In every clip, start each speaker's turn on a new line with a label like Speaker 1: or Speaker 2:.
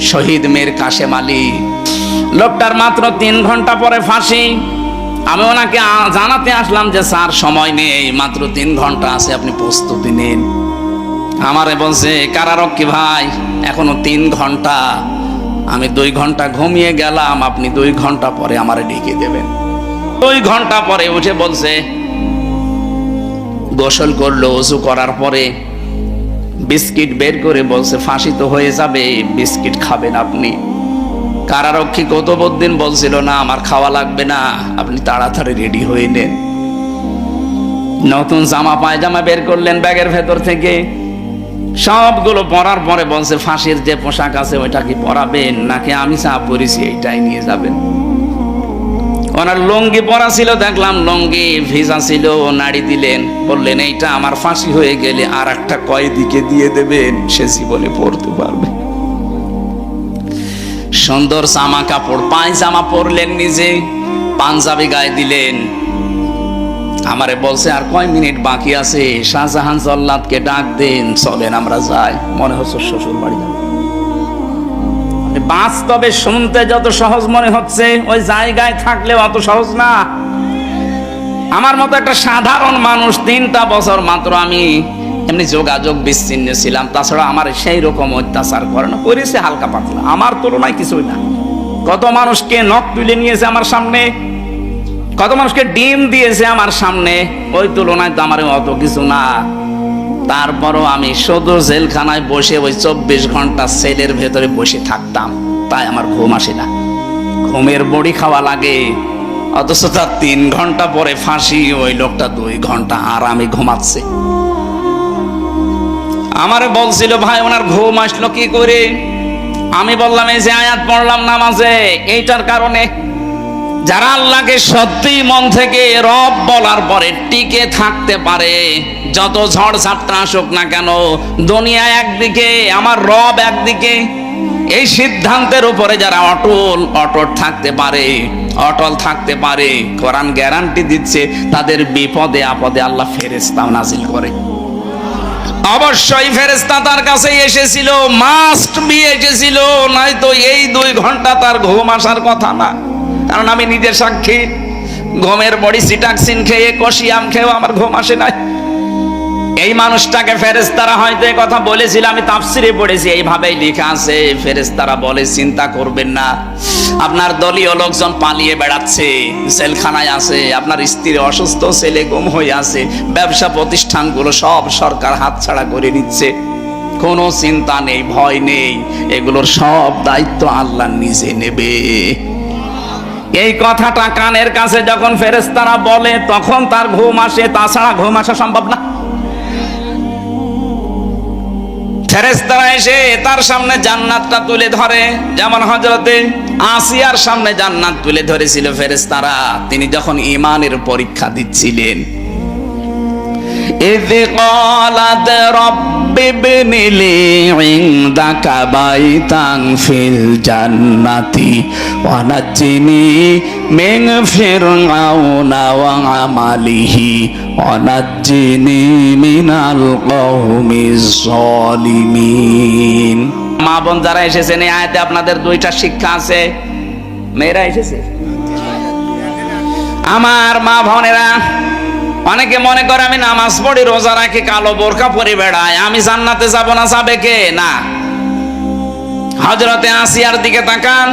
Speaker 1: শহীদ মেয়ের কাশেম আলী। লোকটার মাত্র তিন ঘণ্টা পরে ফাঁসি। আমি ওনাকে জানাতে আসলাম যে, স্যার, সময় নেই, মাত্র তিন ঘণ্টা আছে, আপনি প্রস্তুতি নিন। আমারে বলছে, কারারক্ষী ভাই, এখনও তিন ঘণ্টা। আমি দুই ঘণ্টা ঘুমিয়ে গেলাম, আপনি দুই ঘণ্টা পরে আমারে ডেকে দেবেন। দুই ঘণ্টা পরে উঠে বলছে, গোসল করল, উজু করার পরে বিস্কিট বের করে বলছে, ফাঁসি তো হয়ে যাবে, বিস্কিট খাবেন আপনি। কারারক্ষী গতবদিন বলছিল, না, আমার খাওয়া লাগবে না, আপনি তাড়াতাড়ি রেডি হয়ে নেন। নতুন জামা, পায়জামা বের করলেন ব্যাগের ভেতর থেকে। সবগুলো পরার পরে বলছে, ফাঁসির যে পোশাক আছে, ওইটা কি পরাবেন? নাকি আমি চা পরেছি, এইটাই নিয়ে যাবেন। ওনার লঙ্গি পরা ছিল, দেখলাম লঙ্গি, ভিজা ছিল নাড়ি দিলেন, বললেন, এইটা আমার ফাঁসি হয়ে গেলে আর একটা কয়েদিকে দিয়ে দেবেন, সে জীবনে পড়তে পারবে। সুন্দর জামা কাপড়, পায়জামা পরলেন নিজে, পাঞ্জাবি গায়ে দিলেন। আমারে বলছে, আর কয় মিনিট বাকি আছে? শাহজাহান জল্লাদকে ডাক দেন, চলেন আমরা যাই। মনে হচ্ছে শ্বশুর বাড়ি যাব। বাস্তবে শুনতে যত সহজ মনে হচ্ছে, ওই জায়গায় থাকলে অত সহজ না। আমার মতো একটা সাধারণ মানুষ তিনটা বছর মাত্র আমি এমনি যোগাযোগ বিচ্ছিন্ন ছিলাম, তাছাড়া আমার সেই রকম অত্যাচার করে না, করেছে হালকা পাতলা। আমার তুলনায় কিছুই না। কত মানুষকে নখ তুলে নিয়েছে আমার সামনে, কত মানুষকে ডিম দিয়েছে আমার সামনে, ওই তুলনায় তো আমার অত কিছু না। তারপরও আমি শুধু জেলখানায় বসে ওই চব্বিশ ঘণ্টা সেলের ভেতরে বসে থাকতাম। তাই আমার ঘুম আসে না। ঘুমের বড়ি খাওয়া লাগে। অথচ তার তিন ঘণ্টা পরে ফাঁসি, ওই লোকটা দুই ঘণ্টা আরামে ঘুমাচ্ছে। আমারে বলছিল, ভাই, ওনার ঘুম আসলো কি করে? আমি বললাম, এই যে আয়াত পড়লাম নামাজে, এইটার কারণে যারা আল্লাহকে সত্যি মন থেকে রব বলার পরে টিকে থাকতে পারে, যত ঝড় ঝাপটা আসুক না কেন, দুনিয়া একদিকে, আমার রব একদিকে, এই সিদ্ধান্তের উপরে যারা অটল অটল থাকতে পারে, অটল থাকতে পারে, কোরআন গ্যারান্টি দিচ্ছে, তাদের বিপদে আপদে আল্লাহ ফেরেস্তাও নাজিল করে। অবশ্যই ফেরেস্তা তার কাছে এসেছিল মাস্ট বি এসেছিল, নয়তো এই দুই ঘণ্টা তার ঘুম আসার কথা না। কারণ আমি নিজের সাক্ষী। ঘুমের বড়ি সিটাক্সিন খেয়ে কষিয়াম খেয়েও আমার ঘুম আসে নাই। এই মানুষটাকে ফেরেস্তারা হয়তো কথা বলেছিল, আমি তাফসিরে পড়েছি, এইভাবেই লেখা আছে ফেরেস্তারা বলে, চিন্তা করবেন না। আপনার দলীয় লোকজন পালিয়ে বেড়াচ্ছে সেলখানায় আছে, আপনার স্ত্রী অসুস্থ, ছেলে গুম হয়ে আছে, ব্যবসা প্রতিষ্ঠানগুলো সব সরকার হাতছাড়া করে নিচ্ছে। কোনো চিন্তা নেই, ভয় নেই, এগুলোর সব দায়িত্ব আল্লাহ নিজে নেবে। এই কথাটা কানের কাছে যখন ফেরেস্তারা বলে, তখন তার ঘুম আসে। তাছাড়া ঘুম আসা সম্ভব না। ফেরেস্তারা এসে তার সামনে জান্নাতটা তুলে ধরে। যেমন হজরতে আসিয়ার সামনে জান্নাত তুলে ধরেছিল ফেরেস্তারা তিনি যখন ইমানের পরীক্ষা দিচ্ছিলেন إذ قالت رب ابن لي عندك بيتا في الجنة ونجني من فرعون وعمله ونجني من القوم الظالمين মা বোন যারা এসেছেন এই আয়াতে আপনাদের দুইটা শিক্ষা আছে মেয়েরা এসেছে আমার মা বোনেরা অনেকে মনে করে আমি নামাজ পড়ি, রোজা রাখি, কালো বোরকা পরে বেড়াই আমি জান্নাতে যাব না, যাবে কে? না। হজরতে আসিয়ার দিকে তাকান।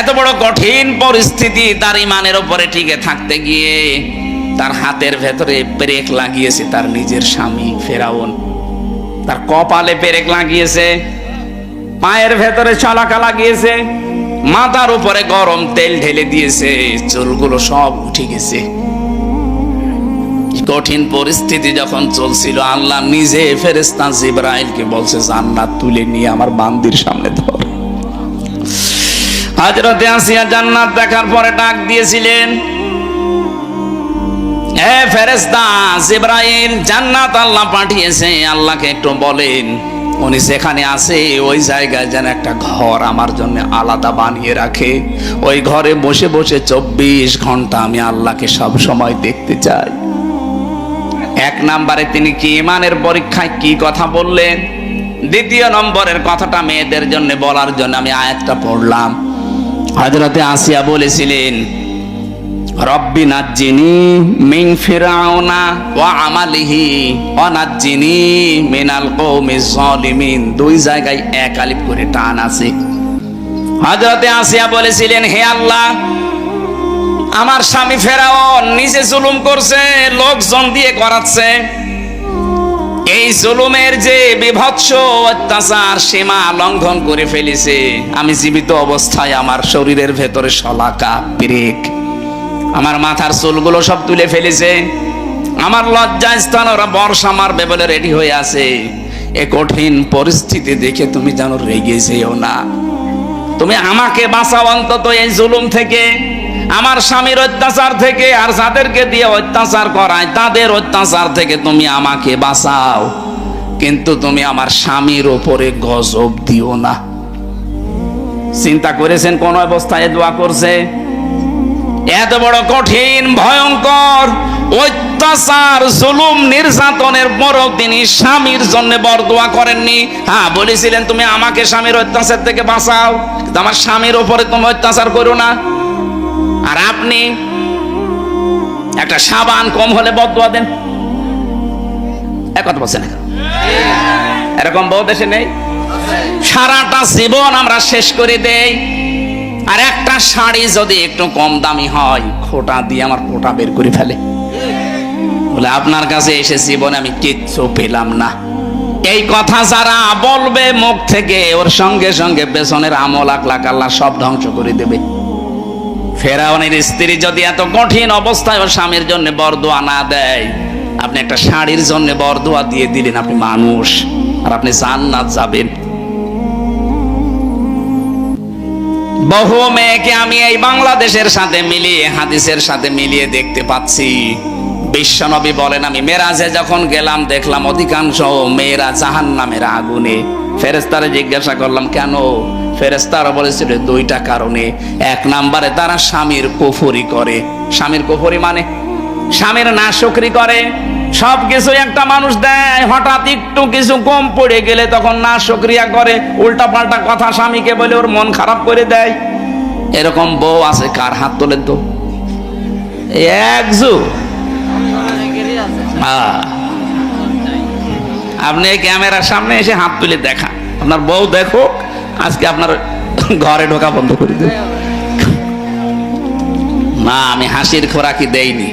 Speaker 1: এত বড় কঠিন পরিস্থিতি তার ইমানের উপরে টিকে থাকতে গিয়ে তার হাতের ভেতরে ব্রেক লাগিয়েছে তার নিজের স্বামী ফেরাউন। তার কপালে পেরেক লাগিয়েছে, পায়ের ভেতরে ছলাকা লাগিয়েছে, মাথার উপরে গরম তেল ঢেলে দিয়েছে, চুলগুলো সব উঠে গেছে। কঠিন পরিস্থিতি যখন চলছিল, আল্লাহ নিজে ফেরেস্তা জিব্রাইলকে বলছে, জান্নাত তুলে নিয়ে আমার বান্দির সামনে ধর। হাজরতে আসিয়া জান্নাত দেখার পরে ডাক দিয়েছিলেন জান্নাত আল্লাহ পাঠিয়েছে। আল্লাহকে একটু বলেন, উনি আছে, ওই জায়গায় যেন একটা ঘর আমার জন্য আলাদা বানিয়ে রাখে। ওই ঘরে বসে বসে চব্বিশ ঘণ্টা আমি আল্লাহকে সব সময় দেখতে চাই। এক নাম্বারে তিনি কি ইমানের পরীক্ষায় কি কথা বললেন? দ্বিতীয় নম্বরের কথাটা মেয়েদের জন্য বলার জন্য আমি আয়াতটা পড়লাম। হজরতে আসিয়া বলেছিলেন, রব্বি নাজ্জিনি মিন ফিরাউনা ওয়া আমালিহি ওয়া নাজ্জিনি মিনাল কওমিজ জালিমিন দুই জায়গায় এক আলিফ করে টান আছে। হযরতে আসিয়া বলেছিলেন, হে আল্লাহ আমার স্বামী ফেরাউন নিজে জুলুম করছে, লোকজন দিয়ে করাচ্ছে এই জুলুমের যে বিভৎস অত্যাচার, সীমা লঙ্ঘন করে ফেলেছে। আমি জীবিত অবস্থায় আমার শরীরের ভেতরে শলাকা ব্রেক আমার মাথার চুলগুলো সব তুলে ফেলেছে। আমার লজ্জা স্থান ওরা বর্ষা মারবে বলে রেডি হয়ে আছে। এ কঠিন পরিস্থিতি দেখে তুমি যেন রেগে যেও না। তুমি আমাকে বাঁচাও অন্তত এই জুলুম থেকে। আমার স্বামীর অত্যাচার থেকে আর যাদেরকে দিয়ে অত্যাচার করায়, তাদের অত্যাচার থেকে তুমি আমাকে বাঁচাও। কিন্তু তুমি আমার স্বামীর ওপরে গজব দিও না। চিন্তা করেছেন কোন অবস্থায় দোয়া করছে? এত বড় কঠিন, ভয়ঙ্কর, অত্যাচার, জুলুম, নির্যাতনের পরও তিনি স্বামীর জন্য বরদোয়া করেননি। হ্যাঁ বলেছিলেন, তুমি আমাকে স্বামীর অত্যাচার থেকে বাঁচাও আমার স্বামীর ওপরে তুমি অত্যাচার করো না। আর আপনি একটা সাবান কম হলে বদোয়া দেন। এক কথা বলছেন। এরকম বহু দেশে নেই। সারাটা জীবন আমরা শেষ করে দেই। আর একটা শাড়ি যদি একটু কম দামি হয়, খোটা দিয়ে আমার ফোটা বের করে ফেলে। বলে, আপনার কাছে এসে জীবনে আমি কিচ্ছু পেলাম না। এই কথা যারা বলবে, মুখ থেকে ওর সঙ্গে সঙ্গে পেছনের আমল আকলাক আল্লাহ সব ধ্বংস করে দেবে। ফেরাউনের স্ত্রী যদি এত কঠিন অবস্থায় স্বামীর জন্য বরদোয়া না দেয়, আপনি একটা শাড়ির জন্য বরদোয়া দিয়ে দিলেন, আপনি মানুষ, আর আপনি জান্নাত যাবেন। বহু মেয়েকে আমি এই বাংলাদেশের সাথে মিলিয়ে, হাদিসের সাথে মিলিয়ে দেখতে পাচ্ছি। বিশ্বনবী বলেন, আমি মেরাজে যখন গেলাম, দেখলাম অধিকাংশ মেয়েরা জাহান নামের আগুনে। ফেরেস্তারে জিজ্ঞাসা করলাম, কেন? ফেরেস্তারা বলেছিল, দুইটা কারণে। এক নাম্বারে, তারা স্বামীর কুফরি করে। স্বামীর কুফরি মানে? স্বামীর নাশকরি করে। সব কিছু একটা মানুষ দেয়, হঠাৎ একটু কিছু কম পড়ে গেলে তখন না সক্রিয়া করে। উল্টা পাল্টা কথা স্বামীকে বলে, ওর মন খারাপ করে দেয়। এরকম বউ আছে, কার হাত তোলেন তো? একজু আপনি এই ক্যামেরার সামনে এসে হাত তুলে দেখা আপনার বউ দেখো আজকে আপনার ঘরে ঢোকা বন্ধ করে দেবে না আমি হাসির খোরাকি দেইনি।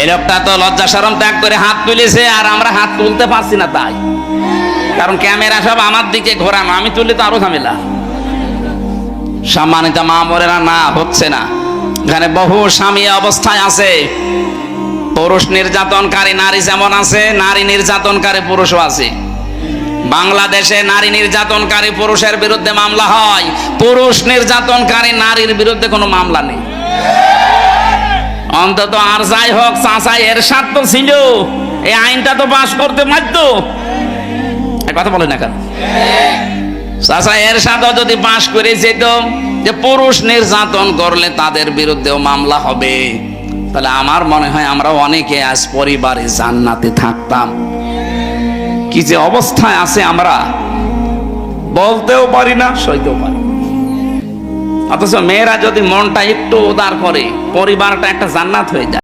Speaker 1: এই লোকটা তো লজ্জা সরম ত্যাগ করে হাত তুলেছে, আর আমরা হাত তুলতে পারছি না তাই। কারণ ক্যামেরা সব আমার দিকে ঘোরানো, আমি তুললে তো আরও ঝামেলা। সম্মানিত মা মরেরা না, হচ্ছে না। এখানে বহু স্বামী অবস্থায় আছে। পুরুষ নির্যাতনকারী নারী যেমন আছে, নারী নির্যাতনকারী পুরুষও আছে। বাংলাদেশে নারী নির্যাতনকারী পুরুষের বিরুদ্ধে মামলা হয়। পুরুষ নির্যাতনকারী নারীর বিরুদ্ধে কোনো মামলা নেই। অন্তত আর যাই হোক চাচা এর সাত তো ছিল। এই আইনটা তো পাশ করতে পারতো কথা বলে না কেন? চাচা এর সাথে যদি পাশ করে যেত, যে পুরুষ নির্যাতন করলে তাদের বিরুদ্ধেও মামলা হবে। তাহলে আমার মনে হয় আমরা অনেকে আজ পরিবারে জান্নাতে থাকতাম। কি যে অবস্থায় আছে আমরা বলতেও পারি না, সইতেও পারি অথচ মেয়েরা যদি মনটা একটু উদার করে, পরিবারটা একটা জান্নাত হয়ে যায়।